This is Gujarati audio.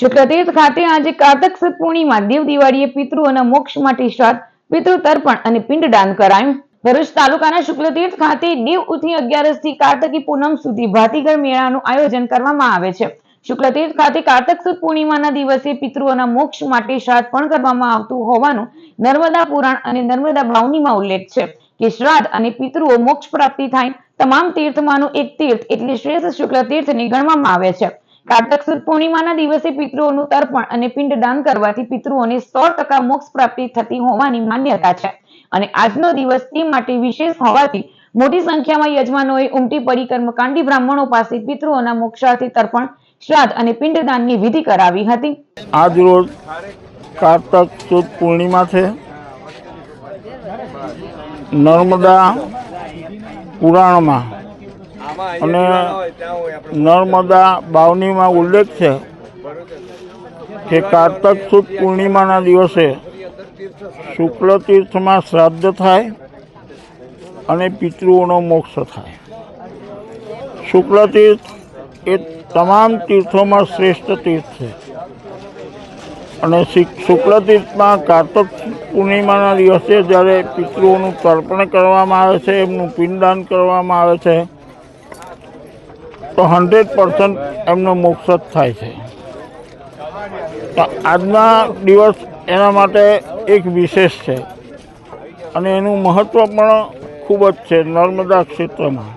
શુક્લતીર્થ ખાતે આજે કાર્તક સત પૂર્ણિમા, દેવ દિવાળીએ પિતૃઓના મોક્ષ માટે શ્રાદ્ધ, પિતૃ તર્પણ અને પિંડદાન કરાયું. ભરૂચ તાલુકાના શુક્લતીર્થ ખાતે દેવ ઉથી અગિયારસથી કાર્તકી પૂનમ સુધી ભાતીગળ મેળાનું આયોજન કરવામાં આવે છે. શુક્લતીર્થ ખાતે કાર્તક સુદ પૂર્ણિમાના દિવસે પિતૃઓના મોક્ષ માટે શ્રાદ્ધ પણ કરવામાં આવતું હોવાનું નર્મદા પુરાણ અને નર્મદા ભાવનીમાં ઉલ્લેખ છે કે શ્રાદ્ધ અને પિતૃઓ મોક્ષ પ્રાપ્તિ થાય. તમામ તીર્થમાંનું એક તીર્થ એટલે શ્રેષ્ઠ શુક્લ તીર્થને ગણવામાં આવે છે. કાર્તક સુદ પૂર્ણિમાના દિવસે પિતૃઓનું તર્પણ અને પિંડદાન કરવાથી પિતૃઓને સો ટકા મોક્ષ પ્રાપ્તિ થતી હોવાની માન્યતા છે. અને આજનો દિવસ તે માટે વિશેષ હોવાથી મોટી સંખ્યામાં યજમાનોએ ઉમટી પડી કર્મકાંડી બ્રાહ્મણો પાસે પિતૃઓના મોક્ષાર્થી તર્પણ, શ્રાદ્ધ અને પિંડદાનની વિધિ કરાવી હતી. આજ રોજ કાર્તક સુદ પૂર્ણિમા છે. નર્મદા પુરાણમાં અને નર્મદા બાવનીમાં ઉલ્લેખ છે કે કારતક સુદ પૂર્ણિમાના દિવસે શુક્લ તીર્થમાં શ્રાદ્ધ થાય અને પિતૃઓનો મોક્ષ થાય. શુક્લ તીર્થ એ તમામ તીર્થોમાં શ્રેષ્ઠ તીર્થ છે. અને શિક- શુક્લ તીર્થમાં કારતક પૂર્ણિમાના દિવસે જ્યારે પિતૃઓનું તર્પણ કરવામાં આવે છે એમનું પિંડદાન કરવામાં આવે છે તો હંડ્રેડ પર્સન્ટ એમનો મોક્ષ જ થાય છે. તો આજના દિવસ એના માટે એક વિશેષ છે અને એનું મહત્ત્વ પણ ખૂબ જ છે નર્મદા ક્ષેત્રમાં.